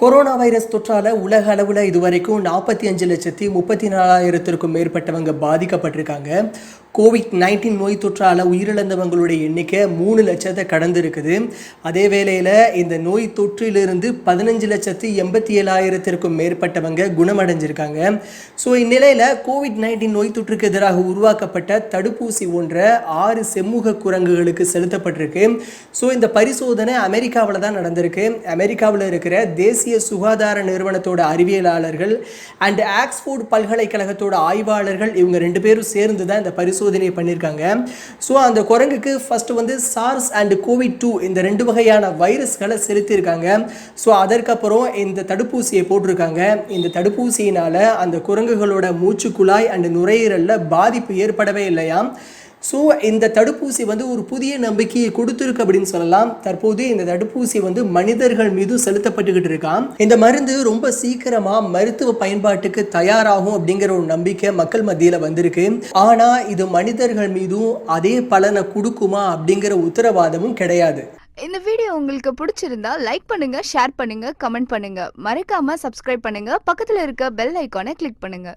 corona virus தொற்றால உலக அளவில் இதுவரைக்கும் நாற்பத்தி அஞ்சு லட்சத்தி முப்பத்தி நாலாயிரத்திற்கும் மேற்பட்டவங்க பாதிக்கப்பட்டிருக்காங்க. கோவிட் நைன்டீன் நோய் தொற்றால் உயிரிழந்தவங்களுடைய எண்ணிக்கை மூணு லட்சத்தை கடந்து இருக்குது அதே வேளையில் இந்த நோய் தொற்றிலிருந்து பதினஞ்சு லட்சத்தி எண்பத்தி ஏழாயிரத்திற்கும் மேற்பட்டவங்க குணமடைஞ்சிருக்காங்க. ஸோ இந்நிலையில் கோவிட் நைன்டீன் நோய் தொற்றுக்கு எதிராக உருவாக்கப்பட்ட தடுப்பூசி ஒன்றை ஆறு செம்முக குரங்குகளுக்கு செலுத்தப்பட்டிருக்கு. ஸோ இந்த பரிசோதனை அமெரிக்காவில் தான் நடந்திருக்கு. அமெரிக்காவில் இருக்கிற தேசிய சுகாதார நிறுவனத்தோட அறிவியலாளர்கள் அண்ட் ஆக்ஸ்போர்ட் பல்கலைக்கழகத்தோட ஆய்வாளர்கள் இவங்க ரெண்டு பேரும் சேர்ந்து தான் இந்த பரிசோதனையை பண்ணியிருக்காங்க. ஸோ அந்த குரங்குக்கு ஃபஸ்ட்டு வந்து சார்ஸ் அண்ட் கோவிட் டூ இந்த ரெண்டு வகையான வைரஸ்களை செலுத்தியிருக்காங்க. ஸோ அதற்கப்புறம் இந்த தடுப்பூசியை போட்டிருக்காங்க. இந்த தடுப்பூசியினால் அந்த குரங்குகளோட மூச்சுக்குழாய் அண்ட் நுரையீரலில் பாதிப்பு ஏற்படவே இல்லையாம். ஸோ இந்த தடுப்பூசி வந்து ஒரு புதிய நம்பிக்கையை கொடுத்துருக்கு அப்படின்னு சொல்லலாம். தற்போது இந்த தடுப்பூசி வந்து மனிதர்கள் மீது செலுத்தப்பட்டுக்கிட்டு இருக்கான் இந்த மருந்து ரொம்ப சீக்கிரமா மருத்துவ பயன்பாட்டுக்கு தயாராகும் அப்படிங்கிற ஒரு நம்பிக்கை மக்கள் மத்தியில் வந்திருக்கு. ஆனா இது மனிதர்கள் மீதும் அதே பலனை கொடுக்குமா அப்படிங்கிற உத்தரவாதமும் கிடையாது. இந்த வீடியோ உங்களுக்கு பிடிச்சிருந்தா லைக் பண்ணுங்க ஷேர் பண்ணுங்க கமெண்ட் பண்ணுங்க. மறக்காம சப்ஸ்கிரைப் பண்ணுங்க. பக்கத்துல இருக்க பெல் ஐக்கானை கிளிக் பண்ணுங்க.